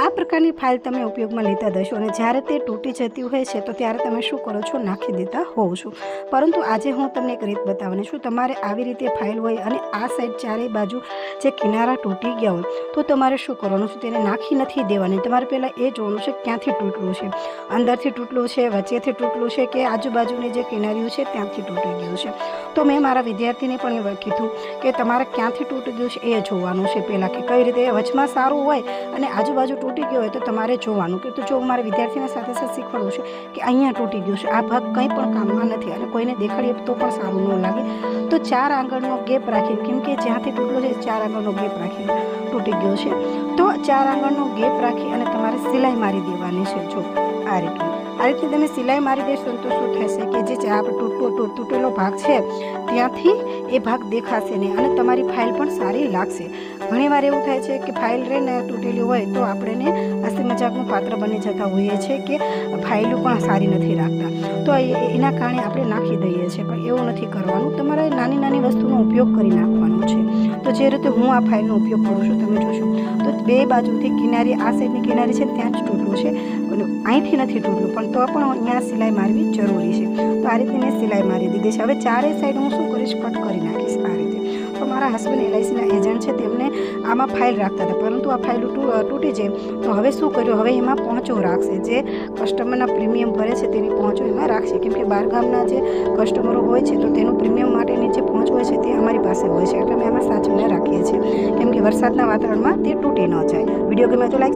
આ પ્રકારની ફાઇલ તમે ઉપયોગમાં લેતા દશો અને જ્યારે તે તૂટી જતી હોય છે, તો ત્યારે તમે શું કરો છો? નાખી દેતા હોવ છો. પરંતુ આજે હું તમને એક રીત બતાવવાની છું. તમારે આવી રીતે ફાઇલ હોય અને આ સાઈડ ચારેય બાજુ જે કિનારા તૂટી ગયા હોય, તો તમારે શું કરવાનું છે? તેને નાખી નથી દેવાની. તમારે પહેલાં એ જોવાનું છે ક્યાંથી તૂટલું છે. અંદરથી તૂટલું છે, વચ્ચેથી તૂટલું છે કે આજુબાજુની જે કિનારીઓ છે, ત્યાંથી તૂટી ગયું છે. તો મેં મારા વિદ્યાર્થીને પણ કીધું કે તમારે ક્યાંથી તૂટી ગયું છે? એ જોવાનું છે પહેલાં કે કઈ રીતે? વચમાં સારું હોય અને આજુબાજુ તૂટી ગયો હોય તો તમારે જોવાનું કે તો જો મારા વિદ્યાર્થીને સાથે સાથે શીખવાડવું છે કે અહીંયા તૂટી ગયું છે. આ ભાગ કંઈ પણ કામમાં નથી અને કોઈને દેખાડીએ તો પણ સારું ન લાગે. તો ચાર આંગળનો ગેપ રાખીને, કેમ કે જ્યાંથી તૂટલો છે ચાર આંગળનો ગેપ રાખીને તૂટી ગયો છે. તો ચાર આંગળનો ગેપ રાખી અને તમારે સિલાઈ મારી દેવાની છે. જો આ રીતે. આ રીતે તમે સિલાઈ મારી દેશો તો શું થશે કે જે તૂટલો તૂટેલો ભાગ છે, ત્યાંથી એ ભાગ દેખાશે નહીં અને તમારી ફાઇલ પણ સારી લાગશે. ઘણીવાર એવું થાય છે કે ફાઇલ રહે ને તૂટેલી હોય તો આપણે હસી મજાકનું પાત્ર બની જતા હોઈએ છીએ કે ફાઇલો પણ સારી નથી રાખતા. તો એના કારણે આપણે નાખી દઈએ છીએ, પણ એવું નથી કરવાનું. તમારે નાની નાની વસ્તુનો ઉપયોગ કરી નાખવાનો છે. તો જે રીતે હું આ ફાઇલનો ઉપયોગ કરું છું, તમે જોશો. તો બે બાજુથી કિનારી, આ સાઈડની કિનારી છે, ત્યાં જ તૂટલું છે. અહીંથી નથી તૂટલું, પણ તો પણ અહીંયા સિલાઈ મારવી જરૂરી છે. તો આ રીતે મેં સિલાઈ મારી દીધી છે. હવે ચારે સાઈડ હું શું કરીશ? કટ કરી નાખીશ આ રીતે. તો મારા હસબન્ડ એલઆઈસીના એજન્ટ છે, તેમને આમાં ફાઇલ રાખતા હતા. પરંતુ આ ફાઇલ તૂટી જાય. તો હવે શું કર્યું? હવે એમાં પહોંચો રાખશે. જે કસ્ટમરના પ્રીમિયમ ભરે છે, તેની પહોંચો એમાં રાખશે. કેમ કે બહારગામના જે કસ્ટમરો હોય છે, તો તેનું પ્રીમિયમ માટેની જે પહોંચ હોય છે, તે અમારી પાસે હોય છે. એટલે અમે આમાં સાચવીને રાખીએ છીએ. કેમ કે વરસાદના વાતાવરણમાં તે તૂટી ન જાય. વીડિયો ગમે તો લાઈક